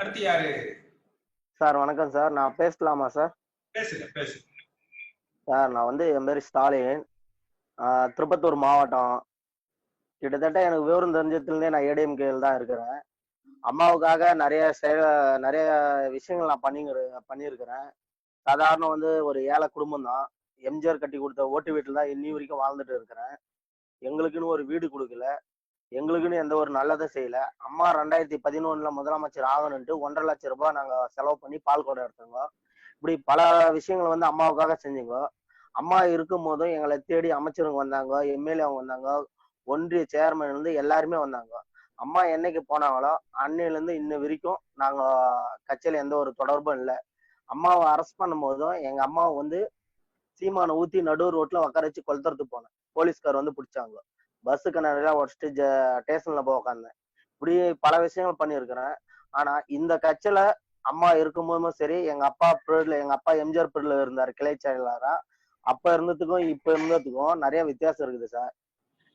அடுத்து யாரு? சார் வணக்கம் சார். நான் பேசலாமா சார்? பேசுங்க பேசுங்க. சார் நான் வந்து என் பேர் ஸ்டாலின். திருப்பத்தூர் மாவட்டம். கிட்டத்தட்ட எனக்கு விவரம் தெரிஞ்சதுலேருந்தே நான் ஏடிஎம்கேல தான் இருக்கிறேன். அம்மாவுக்காக நிறைய செயல நிறைய விஷயங்கள் நான் பண்ணிங்கிற பண்ணியிருக்கிறேன். சாதாரண வந்து ஒரு ஏழை குடும்பம் தான். எம்ஜிஆர் கட்டி கொடுத்த ஓட்டு வீட்டில் தான் இன்னி வரைக்கும் வாழ்ந்துட்டு இருக்கிறேன். எங்களுக்குன்னு ஒரு வீடு கொடுக்கல. எங்களுக்குன்னு எந்த ஒரு நல்லதும் செய்யல. அம்மா ரெண்டாயிரத்தி பதினொன்னுல முதலமைச்சர் ஆகணுன்ட்டு ஒன்றரை லட்சம் ரூபாய் நாங்க செலவு பண்ணி பால் குடம் எடுத்தோங்க. இப்படி பல விஷயங்களை வந்து அம்மாவுக்காக செஞ்சுங்க. அம்மா இருக்கும் போதும் எங்களை தேடி அமைச்சருங்க வந்தாங்க எம்எல்ஏ அவங்க வந்தாங்க ஒன்றிய சேர்மன் இருந்து எல்லாருமே வந்தாங்க. அம்மா என்னைக்கு போனாங்களோ அன்னையில இருந்து இன்ன வரைக்கும் நாங்க கட்சியில எந்த ஒரு தொடர்பும் இல்லை. அம்மாவை அரெஸ்ட் பண்ணும் போதும் எங்க அம்மாவை வந்து சீமானை ஊத்தி நடு ரோட்ல உட்கார வச்சு கொளுத்துறதுக்கு போனேன். போலீஸ்கார் வந்து பிடிச்சாங்க. பஸ்ஸுக்கு நிறைய உடச்சிட்டு ஸ்டேஷன்ல போய் உட்காந்தேன் இப்படி பல விஷயங்கள் பண்ணியிருக்கிறேன். ஆனா இந்த கட்சியில அம்மா இருக்கும்போதும் சரி எங்க அப்பா பீரியட்ல எங்க அப்பா எம்ஜிஆர் பீரியட்ல இருந்தார் கிளை செயலாளரா. அப்ப இருந்ததுக்கும் இப்ப இருந்ததுக்கும் நிறைய வித்தியாசம் இருக்குது சார்.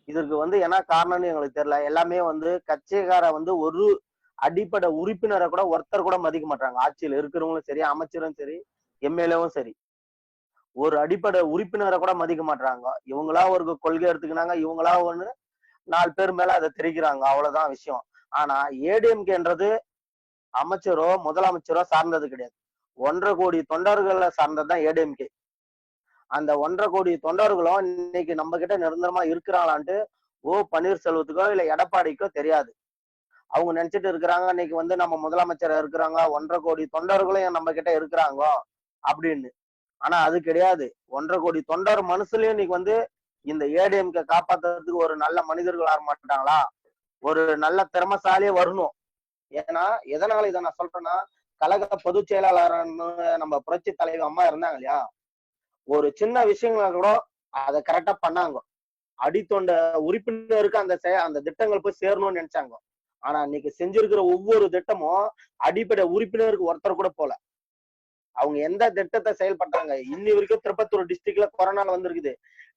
இதற்கு வந்து என்ன காரணம்னு எங்களுக்கு தெரியல. எல்லாமே வந்து கட்சிக்கார வந்து ஒரு அடிப்படை உறுப்பினரை கூட ஒருத்தர் கூட மதிக்க மாட்டாங்க. ஆட்சியில் இருக்கிறவங்களும் சரி அமைச்சரும் சரி எம்எல்ஏவும் சரி. ஒரு அடிப்படை உறுப்பினரை கூட மதிக்க மாட்டாங்க இவங்களா ஒரு கொள்கை எடுத்துக்கினாங்க இவங்களா ஒண்ணு நாலு பேர் மேல அதை தெரிவிக்கிறாங்க அவ்வளவுதான் விஷயம். ஆனா ஏடிஎம்கேன்றது அமைச்சரோ முதலமைச்சரோ சார்ந்தது கிடையாது. ஒன்றரை கோடி தொண்டர்களை சார்ந்ததுதான் ஏடிஎம்கே. அந்த ஒன்றரை கோடி தொண்டர்களும் இன்னைக்கு நம்ம கிட்ட நிரந்தரமா இருக்கிறாங்களான்ட்டு ஓ பன்னீர்செல்வத்துக்கோ இல்ல எடப்பாடிக்கோ தெரியாது. அவங்க நினைச்சிட்டு இருக்கிறாங்க இன்னைக்கு வந்து நம்ம முதலமைச்சர் இருக்கிறாங்க ஒன்றரை கோடி தொண்டர்களும் நம்ம கிட்ட இருக்கிறாங்க அப்படின்னு. ஆனா அது கிடையாது. ஒன்றரை கோடி தொண்டர் மனசுலயும் இன்னைக்கு வந்து இந்த ஏடிஎம்கே காப்பாத்துறதுக்கு ஒரு நல்ல மனிதர்கள் ஆக மாட்டாங்களா? ஒரு நல்ல திறமசாலியே வரணும். ஏன்னா எதனால இதை நான் சொல்றேன்னா கழக பொதுச் செயலாளர்னு நம்ம புரட்சி தலைவர் அம்மா இருந்தாங்க இல்லையா? ஒரு சின்ன விஷயங்கள கூட அதை கரெக்டா பண்ணாங்க. அடித்தொண்ட உறுப்பினருக்கு அந்த செய- அந்த திட்டங்கள் போய் சேரணும்னு நினைச்சாங்க. ஆனா இன்னைக்கு செஞ்சிருக்கிற ஒவ்வொரு திட்டமும் அடிப்படை உறுப்பினருக்கு ஒருத்தர் கூட போல. அவங்க எந்த திட்டத்தை செயல்பட்டாங்க இன்னி வரைக்கும் திருப்பத்தூர் டிஸ்ட்ரிக்ட்ல கொரோனா வந்திருக்குது.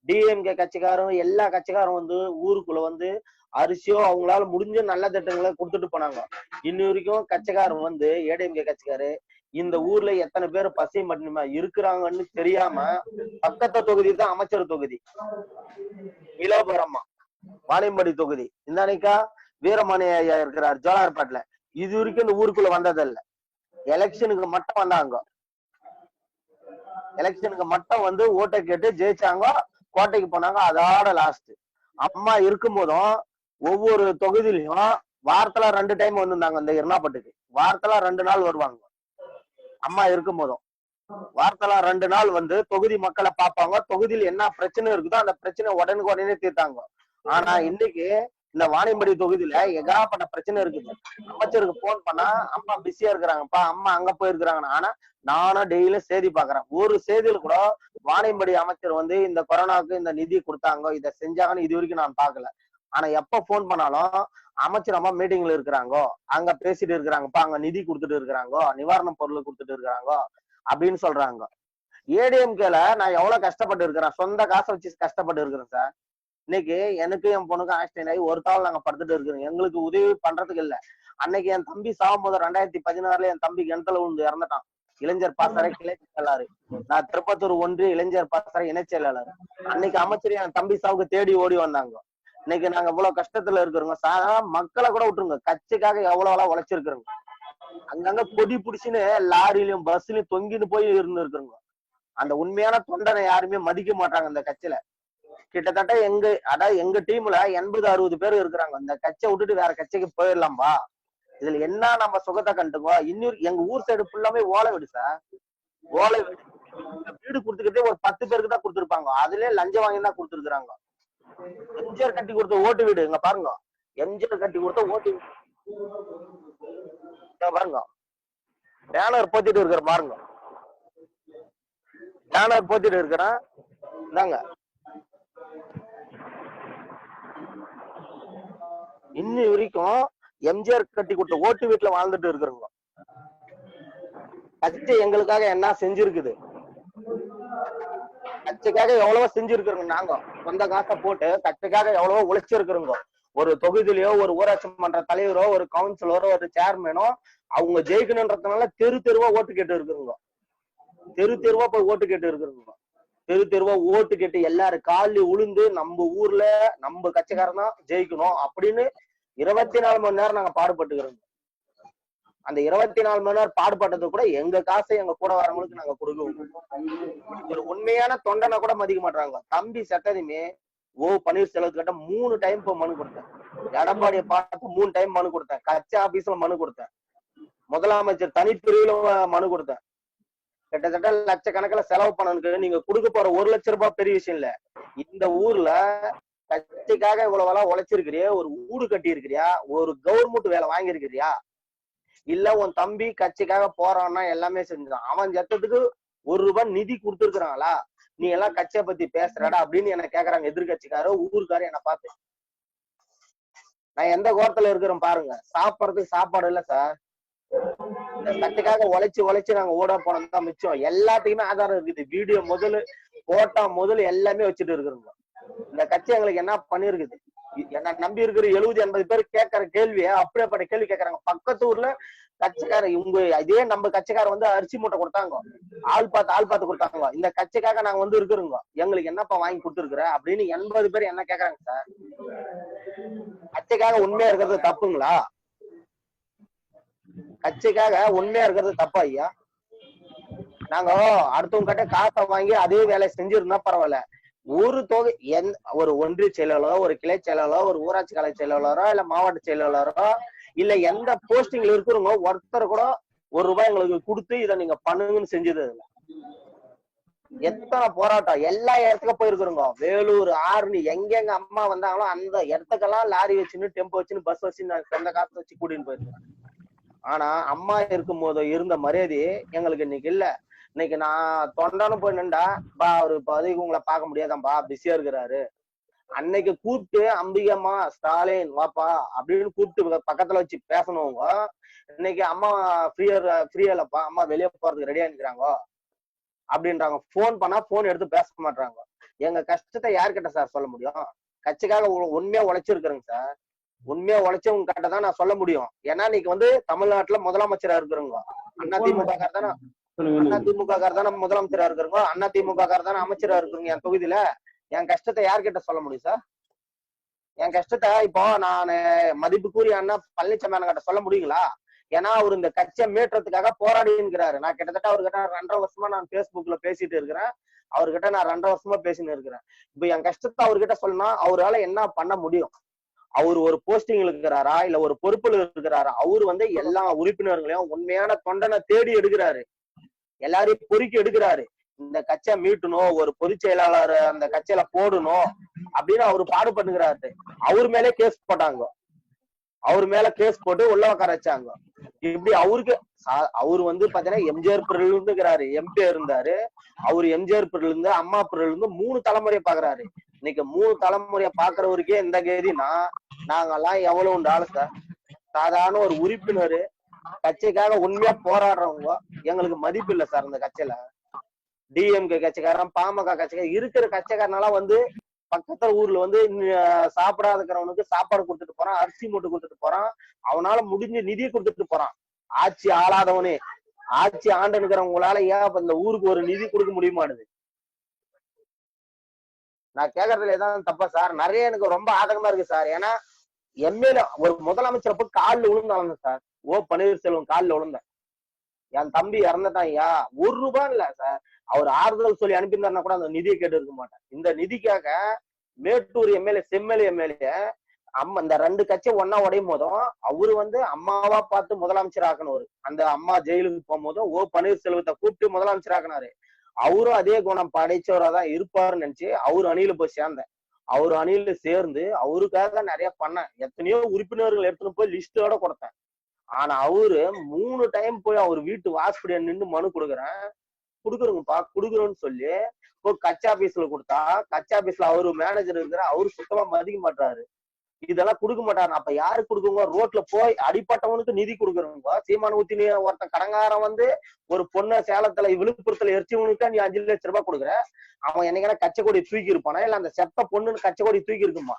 டிஎம்கே கட்சிக்காரும் எல்லா கட்சிக்காரும் வந்து ஊருக்குள்ள வந்து அரிசியோ அவங்களால முடிஞ்ச நல்ல திட்டங்களை கொடுத்துட்டு போனாங்க. இன்னி வரைக்கும் கட்சிக்காரன் வந்து ஏடிஎம்கே கட்சிக்காரு இந்த ஊர்ல எத்தனை பேர் பசி மட்டுமா இருக்கிறாங்கன்னு தெரியாம பக்கத்து தொகுதி தான் அமைச்சர் தொகுதி. இளபுரமா வாணியம்படி தொகுதி. இந்த அன்னைக்கா வீரமணி ஐயா இருக்கிறார் ஜோலார்பாட்ல. இது வரைக்கும் இந்த ஊருக்குள்ள வந்ததில்ல. எலெக்ஷனுக்கு மட்டும் வந்தாங்க. எலெக்ஷனுக்கு மட்டும் வந்து ஓட்டை கேட்டு ஜெயிச்சாங்க கோட்டைக்கு போனாங்க அதோட லாஸ்ட் அம்மா இருக்கும் போதும் ஒவ்வொரு தொகுதியிலையும் வாரத்துல ரெண்டு டைம் வந்திருந்தாங்க இந்த எர்ணாப்பட்டுக்கு. வாரத்துல ரெண்டு நாள் வருவாங்க. அம்மா இருக்கும் போதும் வாரத்துல ரெண்டு நாள் வந்து தொகுதி மக்களை பார்ப்பாங்க. தொகுதியில் என்ன பிரச்சனை இருக்குதோ அந்த பிரச்சனை உடனுக்கு உடனே தீர்த்தாங்க. ஆனா இன்னைக்கு இந்த வாணியம்படி தொகுதியில எகாப்பட்ட பிரச்சனை இருக்குது. அமைச்சருக்கு போன் பண்ணா அம்மா பிஸியா இருக்கிறாங்கப்பா அம்மா அங்க போயிருக்கிறாங்கன்னு. ஆனா நானும் டெய்லியும் செய்தி பாக்குறேன் ஒரு செய்தியில கூட வாணியம்படி அமைச்சர் வந்து இந்த கொரோனாவுக்கு இந்த நிதி கொடுத்தாங்க இதை செஞ்சாங்கன்னு இது வரைக்கும் நான் பாக்கல ஆனா எப்ப போன் பண்ணாலும் அமைச்சர் அம்மா மீட்டிங்ல இருக்கிறாங்க அங்க பேசிட்டு இருக்கிறாங்கப்பா அங்க நிதி கொடுத்துட்டு இருக்கிறாங்க நிவாரண பொருள் கொடுத்துட்டு இருக்கிறாங்க அப்படின்னு சொல்றாங்க. ஏடிஎம்கேல நான் எவ்வளவு கஷ்டப்பட்டு இருக்கிறேன்? சொந்த காசை வச்சு கஷ்டப்பட்டு இருக்கிறேன் சார். இன்னைக்கு எனக்கு என் பொண்ணுக்கும் ஆக்சிடென்ட் ஆகி ஒரு தாள் நாங்க படுத்துட்டு இருக்கிறோம். எங்களுக்கு உதவி பண்றதுக்கு இல்ல. அன்னைக்கு என் தம்பி சாகும் போது ரெண்டாயிரத்தி பதினாறுல என் தம்பி கிணத்துல விழுந்து இறந்துட்டான். இளைஞர் பாசறை கிளை செயலாளர். நான் திருப்பத்தூர் ஒன்று இளைஞர் பாசறை இணைச் செயலாளர். அன்னைக்கு அமைச்சர் என் தம்பி சாவுக்கு தேடி ஓடி வந்தாங்க. இன்னைக்கு நாங்க இவ்வளவு கஷ்டத்துல இருக்கிறோங்க. சாதாரண மக்களை கூட விட்டுருங்க. கட்சிக்காக எவ்வளவு எவ்வளவு உழைச்சிருக்கிறோங்க. அங்கங்க கொடி பிடிச்சின்னு லாரிலயும் பஸ்லயும் தொங்கின்னு போய் இருந்து இருக்கிறோங்க அந்த உண்மையான தொண்டனை யாருமே மதிக்க மாட்டாங்க இந்த கட்சியில. கிட்டத்தட்ட எங்க அதாவது எங்க டீம்ல எண்பது அறுபது பேர் இருக்கிறாங்க. இந்த கட்சை விட்டுட்டு வேற கட்சைக்கு போயிடலாம்பா இதுல என்ன நம்ம சுகத்தை கண்டுக்கோ? இன்னொரு எங்க ஊர் சைடு ஃபுல்லாமே ஓலை வீடு சார் ஓலை வீடு. இந்த வீடு கொடுத்துக்கிட்டே ஒரு பத்து பேருக்கு தான் கொடுத்துருப்பாங்க. அதுலயே லஞ்சம் வாங்கி தான் கொடுத்துருக்காங்க எம்ஜிஆர் கட்டி கொடுத்த ஓட்டு வீடு இங்க பாருங்க. எம்ஜிஆர் கட்டி கொடுத்த ஓட்டு வீடு. பாருங்க. பேனர் போத்திட்டு இருக்கிற பாருங்க. பேனர் போத்திட்டு இருக்கிறேன் இந்தாங்க. இன்னி வரைக்கும் எம்ஜிஆர் கட்டி கொடுத்த ஓட்டு வீட்டுல வாழ்ந்துட்டு இருக்கிறோங்க கட்சி எங்களுக்காக என்ன செஞ்சிருக்குது? கட்சிக்காக எவ்வளவோ செஞ்சிருக்கிறோங்க நாங்க. சொந்த காசை போட்டு கட்சிக்காக எவ்வளவோ உழைச்சிருக்கிறோங்க ஒரு தொகுதியிலயோ ஒரு ஊராட்சி மன்ற தலைவரோ ஒரு கவுன்சிலரோ ஒரு சேர்மேனோ அவங்க ஜெயிக்கணுன்றதுனால தெரு தெருவா ஓட்டு கேட்டு இருக்குங்க தெரு தெருவா போய் ஓட்டு கேட்டு இருக்கிறவங்க. தெரு தெருவா ஓட்டு கேட்டு எல்லாரும் காலி உளுந்து நம்ம ஊர்ல நம்ம கட்சிக்காரன் தான் ஜெயிக்கணும் அப்படின்னு இருபத்தி நாலு மணி நேரம் நாங்க பாடுபட்டுக்கிறோம். அந்த இருபத்தி நாலு மணி நேரம் பாடுபட்டது கூட எங்க காசை எங்க கூட வரவங்களுக்கு நாங்க கொடுக்குவோம் ஒரு உண்மையான தொண்டனை கூட மதிக்க மாட்டாங்க தம்பி செத்ததுமே ஓ பன்னீர்செல்வத்துக்கிட்ட மூணு டைம் இப்போ மனு கொடுத்தேன். எடப்பாடியை பார்த்து மூணு டைம் மனு கொடுத்தேன். கட்சி ஆபீஸ்ல மனு கொடுத்தேன். முதலமைச்சர் தனிப்பிரிவுல மனு கொடுத்தேன். கிட்டத்தட்ட லட்சக்கணக்கில் செலவு பண்ணனுக்கு நீங்க கொடுக்க போற ஒரு லட்சம் ரூபாய் பெரிய விஷயம் இல்ல. இந்த ஊர்ல கட்சிக்காக இவ்வளவு எல்லாம் உழைச்சிருக்கிறியா ஒரு ஊடு கட்டி இருக்கிறியா ஒரு கவர்மெண்ட் வேலை வாங்கியிருக்கிறியா? இல்ல உன் தம்பி கட்சிக்காக போறான்னா எல்லாமே செஞ்சான் அவன் சத்தத்துக்கு ஒரு ரூபாய் நிதி கொடுத்துருக்குறாங்களா? நீ எல்லாம் கட்சியை பத்தி பேசுறடா அப்படின்னு என்ன கேக்குறாங்க எதிர்கட்சிக்காரோ ஊருக்காரோ என்ன பார்த்து. நான் எந்த கோரத்துல இருக்கிறேன் பாருங்க. சாப்பிடறதுக்கு சாப்பாடு இல்ல சார். இந்த கட்சிக்காக உழைச்சு உழைச்சு நாங்க ஓட போனோம் தான் மிச்சம். எல்லாத்துக்குமே ஆதாரம் இருக்குது. வீடியோ முதல்ல போட்டோ முதல்ல எல்லாமே வச்சுட்டு இருக்கிறோங்க. இந்த கட்சி எங்களுக்கு என்ன பண்ணிருக்குது? என்ன நம்பி இருக்கிற எழுபது எண்பது பேர் கேட்கற கேள்விய அப்படியேப்பட்ட கேள்வி கேட்கறாங்க. பக்கத்து ஊர்ல கட்சிக்கார இவங்க இதே நம்ம கட்சிக்கார வந்து அரிசி மூட்டை கொடுத்தாங்க. ஆள் பார்த்து ஆள் பார்த்து கொடுத்தாங்க. இந்த கட்சிக்காக நாங்க வந்து இருக்கிறோங்க. எங்களுக்கு என்னப்பா வாங்கி கொடுத்துருக்குற? அப்படின்னு எண்பது பேர் என்ன கேக்குறாங்க சார்? கட்சிக்காக உண்மையா இருக்கிறது தப்புங்களா? கட்சிக்காக உண்மையா இருக்கிறது தப்பா ஐயா? நாங்க அடுத்தவங்க கிட்ட காசை வாங்கி அதே வேலையை செஞ்சிருந்தா பரவாயில்ல. ஒரு தொகை எந் ஒரு ஒன்றிய செயலாளரோ ஒரு கிளை செயலாளரோ ஒரு ஊராட்சி கலை செயலாளரோ இல்ல மாவட்ட செயலாளரோ இல்ல எந்த போஸ்டிங்ல இருக்கிறவங்க ஒருத்தர் கூட ஒரு ரூபாய் எங்களுக்கு கொடுத்து இதை நீங்க பண்ணுங்கன்னு செஞ்சது இல்ல. எத்தனை போராட்டம் எல்லா இடத்துக்கும் போயிருக்கிறோங்க வேலூர் ஆறுனி எங்கெங்க அம்மா வந்தாங்களோ அந்த இடத்துக்கெல்லாம் லாரி வச்சுன்னு டெம்போ வச்சுன்னு பஸ் வச்சு நான் சொந்த காசு வச்சு கூட்டின்னு போயிருக்கேன் ஆனா அம்மா இருக்கும் போது இருந்த மரியாதை எங்களுக்கு இன்னைக்கு இல்ல. இன்னைக்கு நான் தொண்டானு போய் நின்றா பா அவரு பதவிக்கு உங்களை பார்க்க முடியாதாம்பா பிஸியா இருக்கிறாரு. அன்னைக்கு கூப்பிட்டு அம்பிகம்மா ஸ்டாலின் வாப்பா அப்படின்னு கூப்பிட்டு பக்கத்துல வச்சு பேசணுங்க இன்னைக்கு அம்மா ஃப்ரீயா ஃப்ரீயா இல்லப்பா அம்மா வெளியே போறதுக்கு ரெடியா நிக்கிறாங்க அப்படின்றாங்க. போன் பண்ணா போன் எடுத்து பேச மாட்டாங்க எங்க கஷ்டத்தை யார்கிட்ட சார் சொல்ல முடியும்? கட்சிக்காக உண்மையா உழைச்சிருக்கிறேங்க சார் உண்மையா உழைச்சவங்க கிட்ட தான் நான் சொல்ல முடியும். ஏன்னா இன்னைக்கு வந்து தமிழ்நாட்டுல முதலமைச்சரா இருக்கிறவங்க அண்ணா திமுக கார் தானே. அண்ணா திமுக தானே முதலமைச்சரா இருக்கிறவங்க? அண்ணா திமுக தானே அமைச்சரா இருக்கிறவங்க என் தொகுதியில? என் கஷ்டத்தை யார்கிட்ட சொல்ல முடியும் சார்? என் கஷ்டத்தை இப்போ நான் மதிப்புக்குரிய அண்ணா பழனிசாமி அண்ணன் கிட்ட சொல்ல முடியுங்களா? ஏன்னா அவர் இந்த கட்சியை மீட்டுறதுக்காக போராடி இருக்கிறாரு நான் கிட்டத்தட்ட அவர்கிட்ட ரெண்டரை வருஷமா நான் Facebookல பேசிட்டு இருக்கிறேன். அவர்கிட்ட நான் ரெண்டரை வருஷமா பேசின்னு இருக்கிறேன். இப்போ என் கஷ்டத்தை அவர்கிட்ட சொன்னா அவரால என்ன பண்ண முடியும்? அவர் ஒரு போஸ்டிங்ல இருக்கிறாரா? இல்ல ஒரு பொறுப்புல இருக்கிறாரா? அவர் வந்து எல்லா உறுப்பினர்களையும் உண்மையான தொண்டனை தேடி எடுக்கிறாரு. எல்லாரையும் பொறுக்கி எடுக்கிறாரு. இந்த கச்சை மீட்டணும் ஒரு பொதுச் செயலாளர் அந்த கட்சியில போடணும் அப்படின்னு அவரு பாடுபட்டுங்கிறாரு அவர் மேலே கேஸ் போட்டாங்க. அவர் மேல கேஸ் போட்டு உள்ள உட்கார வச்சாங்க. இப்படி அவருக்கு சா- வந்து பாத்தீங்கன்னா எம்ஜிஆர் பிறகு எம்பி இருந்தாரு. அவரு எம்ஜிஆர் பிறகு இருந்து அம்மா பிரிவுல இருந்து மூணு தலைமுறையை பாக்குறாரு. இன்னைக்கு மூணு தலைமுறையை பாக்குறவருக்கே இந்த கேதினா நாங்கெல்லாம் எவ்வளவு உண்டு ஆளு சார் சாதாரண ஒரு உறுப்பினர் கட்சிக்காக உண்மையா போராடுறவங்க எங்களுக்கு மதிப்பு இல்ல சார் இந்த கட்சியில. டிஎம்கே கட்சிக்காரன் பாமக கட்சிக்காரன் இருக்கிற கட்சிக்காரனால வந்து பக்கத்துல ஊர்ல வந்து சாப்பிடாத இருக்கிறவனுக்கு சாப்பாடு கொடுத்துட்டு போறான் அரிசி மூட்டை கொடுத்துட்டு போறான். அவனால முடிஞ்ச நிதி கொடுத்துட்டு போறான். ஆட்சி ஆளாதவனே. ஆட்சி ஆண்டுனுக்கிறவங்களால ஏன் இந்த ஊருக்கு ஒரு நிதி கொடுக்க முடியுமானுது? நான் கேக்குறதுல ஏதாவது தப்பா சார்? நிறைய எனக்கு ரொம்ப ஆதங்கமா இருக்கு சார். ஏன்னா எம்எல்ஏ ஒரு முதலமைச்சர் போய் காலில் விழுந்தாலும் சார். ஓ பன்னீர்செல்வம் காலில் விழுந்தேன் என் தம்பி இறந்துட்டான் ஐயா. ஒரு ரூபாய் இல்ல சார் அவர் ஆறுதல் சொல்லி அனுப்பியிருந்தாருன்னா கூட அந்த நிதியை கேட்டு இருக்க மாட்டேன். இந்த நிதிக்காக மேட்டூர் எம்எல்ஏ செம்எல்ஏ எம்எல்ஏ அம்மா இந்த ரெண்டு கட்சி ஒன்னா உடையும் போதும் அவரு வந்து அம்மாவா பார்த்து முதலமைச்சர் ஆக்கணும் அந்த அம்மா ஜெயிலுக்கு போகும்போதும் ஓ பன்னீர்செல்வத்தை கூப்பிட்டு முதலமைச்சர் ஆக்கினாரு. அவரும் அதே குணம். படைச்சவரா தான் இருப்பாருன்னு நினைச்சு அவர் அணியில போய் சேர்ந்தேன். அவர் அணியில சேர்ந்து அவருக்காக நிறைய பண்ணேன். எத்தனையோ உறுப்பினர்கள் எடுத்துன்னு போய் லிஸ்டோட கொடுத்தேன். ஆனா அவரு மூணு டைம் போய் அவர் வீட்டு வாசப்படியா நின்று மனு கொடுக்குறேன். குடுக்குறோங்கப்பா குடுக்குறோம்னு சொல்லி ஒரு கட்சி ஆபீஸ்ல கொடுத்தா கட்சி ஆபீஸ்ல அவரு மேனேஜர் இருக்கிற அவரு சுத்தமா மதிக்க மாட்டாரு இதெல்லாம் கொடுக்க மாட்டாரு. அப்ப யாருக்கு கொடுக்குங்க? ரோட்ல போய் அடிப்பட்டவனுக்கு நிதி கொடுக்குறவங்க. சீமான ஊத்தி நீ ஒருத்தன் கடங்காரன் வந்து ஒரு பொண்ணை சேலத்துல விழுப்புரத்துல எரிச்சவனுக்கு நீ அஞ்சு லட்சம் ரூபாய் கொடுக்குற. அவன் என்னைக்கான கச்சக்கொடி தூக்கி இருப்பானா இல்ல அந்த செத்த பொண்ணுன்னு கச்சை தூக்கி இருக்குமா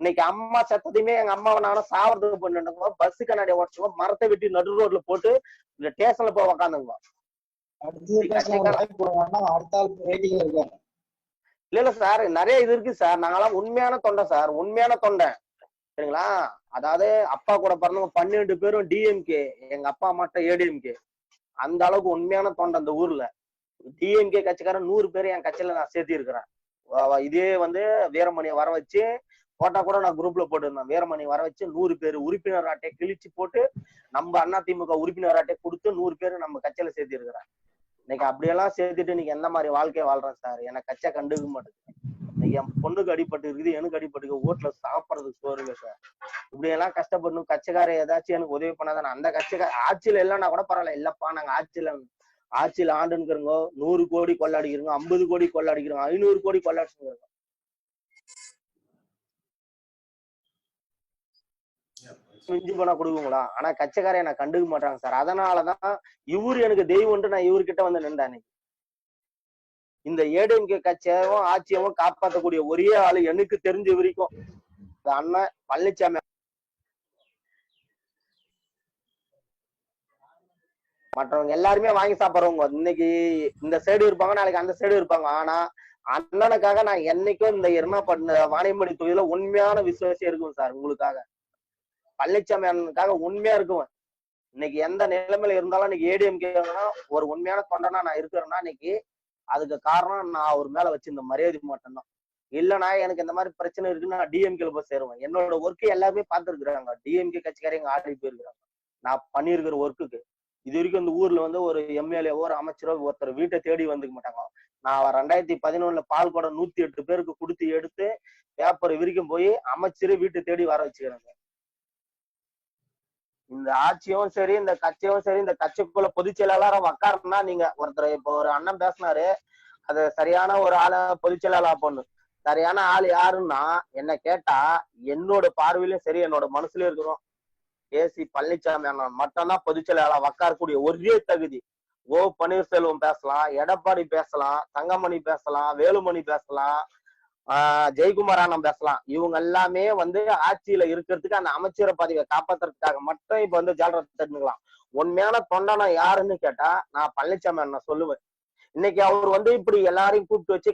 இன்னைக்கு அம்மா செத்ததையுமே எங்க அம்மாவை நானும் சாவறதுக்கு பண்ணிட்டு பஸ் கண்ணாடி உடச்சுவோம் மரத்தை வெட்டி நடு ரோட்ல போட்டு இந்த ஸ்டேஷன்ல போய் உக்காந்துங்க. இல்ல இல்ல சார் நிறைய இது இருக்கு சார் நாங்கெல்லாம் உண்மையான தொண்டை சார் உண்மையான தொண்டை. சரிங்களா? அதாவது அப்பா கூட பிறந்தவங்க பன்னெண்டு பேரும் டிஎம்கே எங்க அப்பா மட்டும் ஏடிஎம்கே அந்த அளவுக்கு உண்மையான தொண்டை அந்த ஊர்ல. டிஎம்கே கட்சிக்காரன் நூறு பேர் என் கட்சியில நான் சேர்த்தி இருக்கிறேன் இதே வந்து வீரமணியை வர வச்சு போட்டா கூட நான் குரூப்ல போட்டிருந்தேன். வீரமணி வர வச்சு நூறு பேர் உறுப்பினர் அட்டையை கிழிச்சு போட்டு நம்ம அண்ணா திமுக உறுப்பினர் அட்டையை கொடுத்து நூறு பேர் நம்ம கட்சியில சேர்த்து இருக்கிறேன் இன்னைக்கு அப்படியெல்லாம் சேர்த்துட்டு இன்னைக்கு எந்த மாதிரி வாழ்க்கைய வாழ்றேன் சார் எனக்கு கட்சியை கண்டுக்க மாட்டேங்குது. இன்னைக்கு என் பொண்ணுக்கு அடிபட்டு இருக்குது எனக்கு அடிபட்டு ஓட்டுல வீட்டுல சாப்பிடறதுக்கு சோறு இல்லை சார் இப்படி எல்லாம் கஷ்டப்படணும். கட்சிக்கார ஏதாச்சும் எனக்கு உதவி பண்ணாதான் அந்த கட்சிக்கார ஆட்சியில இல்லைன்னா கூட பரவாயில்ல. இல்லப்பா நாங்க ஆட்சியில ஆட்சியில ஆண்டுங்கிறங்க நூறு கோடி கொள்ளாடிக்கிறோங்க ஐம்பது கோடி கொள்ளாடிக்கிறோங்க ஐநூறு கோடி கொள்ளாடிச்சுங்கிறோங்க மிஞ்சி போனா கொடுக்குங்களா? ஆனா கச்சக்காரை என்ன கண்டுக்க மாட்டாங்க சார். அதனாலதான் இவரு எனக்கு தெய்வம்ன்ட்டு நான் இவர்கிட்ட வந்து நின்றேன் அன்னைக்கு. இந்த ஏடிஎம்கே கட்சியாவும் ஆட்சியவும் காப்பாற்றக்கூடிய ஒரே ஆளு எனக்கு தெரிஞ்ச வரைக்கும் அண்ணன் பழனிசாமி மற்றவங்க எல்லாருமே வாங்கி சாப்பிடுறவங்க. இன்னைக்கு இந்த சைடு இருப்பாங்க நாளைக்கு அந்த சைடு இருப்பாங்க. ஆனா அண்ணனுக்காக நான் என்னைக்கும் இந்த எருமாப்பட்ட வாணியம்படி தொழில உண்மையான விசுவாசம் இருக்கும் சார் உங்களுக்காக. பழனிசாமி அண்ணனுக்காக உண்மையா இருக்குவேன். இன்னைக்கு எந்த நிலைமையில இருந்தாலும் இன்னைக்கு ஏடிஎம்கே ஒரு உண்மையான தொண்டனா நான் இருக்கிறேன்னா இன்னைக்கு அதுக்கு காரணம் நான் அவர் மேல வச்சிருந்த மரியாதை மட்டும்தான். இல்லைனா எனக்கு இந்த மாதிரி பிரச்சனை இருக்குன்னு நான் டிஎம்கேல போய் சேருவேன். என்னோட ஒர்க்கு எல்லாருமே பார்த்துருக்குறாங்க. டிஎம்கே கட்சிக்காரங்க ஆடி போயிருக்கிறாங்க. நான் பண்ணியிருக்கிற ஒர்க்குக்கு இது வரைக்கும் இந்த ஊர்ல வந்து ஒரு எம்எல்ஏவோ ஒரு அமைச்சரோ ஒருத்தர் வீட்டை தேடி வந்துக்க மாட்டாங்க. நான் ரெண்டாயிரத்தி பதினொன்னுல பால் குடம் நூத்தி எட்டு பேருக்கு கொடுத்து எடுத்து பேப்பர் விரிக்கும் போய் அமைச்சரே வீட்டை தேடி வர வச்சுக்கிறாங்க. இந்த ஆட்சியும் சரி இந்த கட்சியும் சரி இந்த கட்சிக்குள்ள பொதுச் செயலாளரா உக்காருன்னா நீங்க ஒருத்தர் இப்போ ஒரு அண்ணன் பேசினாரு அது சரியான ஒரு ஆள பொதுச் செயலாளர் பொண்ணு சரியான ஆள் யாருன்னா என்ன கேட்டா என்னோட பார்வையிலும் சரி என்னோட மனசுலயும் இருக்கிறோம் ஏசி பழனிசாமி அண்ணன் மட்டும்தான் பொதுச் செயலாளர் உக்காரக்கூடிய ஒரே தகுதி. ஓ பன்னீர்செல்வம் பேசலாம் எடப்பாடி பேசலாம் தங்கமணி பேசலாம் வேலுமணி பேசலாம் ஜெயக்குமார் அண்ணன் பேசலாம். இவங்க எல்லாமே வந்து ஆட்சியில இருக்கிறதுக்கு அந்த அமைச்சர் பதவியை காப்பாத்துறதுக்காக மட்டும் இப்ப வந்து ஜாலரத்தை தட்டுக்கலாம் உண்மையான தொண்டனா யாருன்னு கேட்டா நான் பழனிசாமி அண்ணன் சொல்லுவேன். இன்னைக்கு அவர் வந்து இப்படி எல்லாரையும் கூப்பிட்டு வச்சு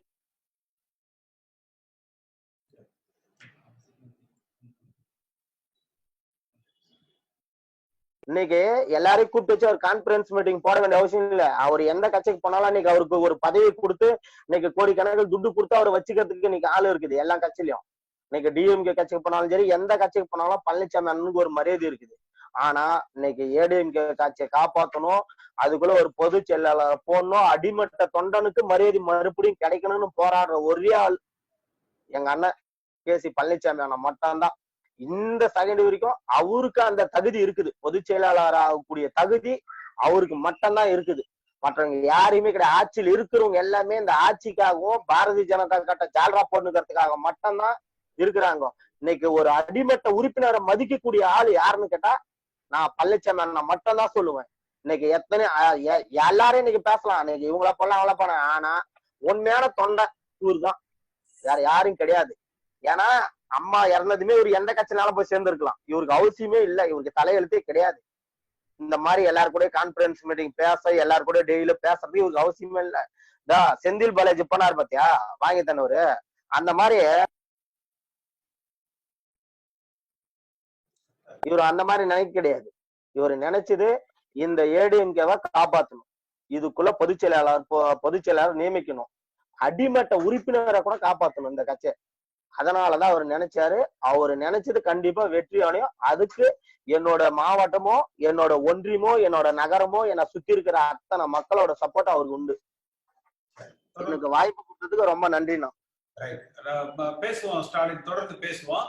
இன்னைக்கு எல்லாரையும் கூப்பிட்டு வச்சு ஒரு கான்பரன்ஸ் மீட்டிங் போட வேண்டிய அவசியம் இல்ல. அவர் எந்த கட்சிக்கு போனாலும் இன்னைக்கு அவருக்கு ஒரு பதவி கொடுத்து இன்னைக்கு கோடிக்கணக்கில் துட்டு கொடுத்து அவரை வச்சுக்கிறதுக்கு இன்னைக்கு ஆள் இருக்குது எல்லா கட்சியிலயும். இன்னைக்கு டிஎம்கே கட்சிக்கு போனாலும் சரி எந்த கட்சிக்கு போனாலும் பழனிசாமி அண்ணனுக்கு ஒரு மரியாதை இருக்குது. ஆனா இன்னைக்கு ஏடிஎம்கே கட்சியை காப்பாத்தணும் அதுக்குள்ள ஒரு பொது செயலாளர் போடணும் அடிமட்ட தொண்டனுக்கு மரியாதை மறுபடியும் கிடைக்கணும்னு போராடுற ஒரே ஆள் எங்க அண்ணன் கேசி பழனிசாமி அண்ணன் மட்டும்தான். இந்த செகண்ட் வரைக்கும் அவருக்கு அந்த தகுதி இருக்குது. பொதுச் செயலாளர் ஆகக்கூடிய தகுதி அவருக்கு மட்டும்தான் இருக்குது. மற்றவங்க யாரையுமே கிடையாது. ஆட்சியில் இருக்கிறவங்க எல்லாமே இந்த ஆட்சிக்காகவும் பாரதிய ஜனதா கட்ட ஜால்ரா போடணுங்கிறதுக்காக மட்டும்தான் இருக்கிறாங்க. இன்னைக்கு ஒரு அடிமட்ட உறுப்பினரை மதிக்கக்கூடிய ஆள் யாருன்னு கேட்டா நான் பழனிசாமி அண்ணன் மட்டும்தான் சொல்லுவேன். இன்னைக்கு எத்தனை எல்லாரையும் இன்னைக்கு பேசலாம். இன்னைக்கு இவங்கள போலாம் அவங்கள போன ஆனா உண்மையான தொண்டை இவரு தான் வேற யாரும் கிடையாது. ஏன்னா அம்மா இறந்ததுமே இவர் எந்த கட்சினால போய் சேர்ந்திருக்கலாம். இவருக்கு அவசியமே இல்லை. இவருக்கு தலையெழுத்தே கிடையாது. இந்த மாதிரி எல்லாரு கூட கான்பரன்ஸ் மீட்டிங் பேச எல்லாரு கூட டெய்லியும் பேசுறது இவருக்கு அவசியமே இல்ல. தா செந்தில் பாலாஜி பண்ணார் பாத்தியா? வாங்கி தன்னவரு அந்த மாதிரி இவர் அந்த மாதிரி நினைக்க கிடையாது. இவர் நினைச்சது இந்த ஏடிஎம்கேவை காப்பாத்தணும். இதுக்குள்ள பொதுச் செயலாளர் பொதுச் செயலாளர் நியமிக்கணும். அடிமட்ட உறுப்பினரை கூட காப்பாத்தணும் இந்த கட்சியை. அதனாலதான் அவர் நினைச்சாரு. அவர் நினைச்சது கண்டிப்பா வெற்றி அடையும். அதுக்கு என்னோட மாவட்டமோ என்னோட ஒன்றியமோ என்னோட நகரமோ என்னை சுத்தி இருக்கிற அத்தனை மக்களோட சப்போர்ட் அவருக்கு உண்டு. எனக்கு வாய்ப்பு கொடுத்ததுக்கு ரொம்ப நன்றிண்ணா. பேசுவோம் ஸ்டாலின். தொடர்ந்து பேசுவோம்.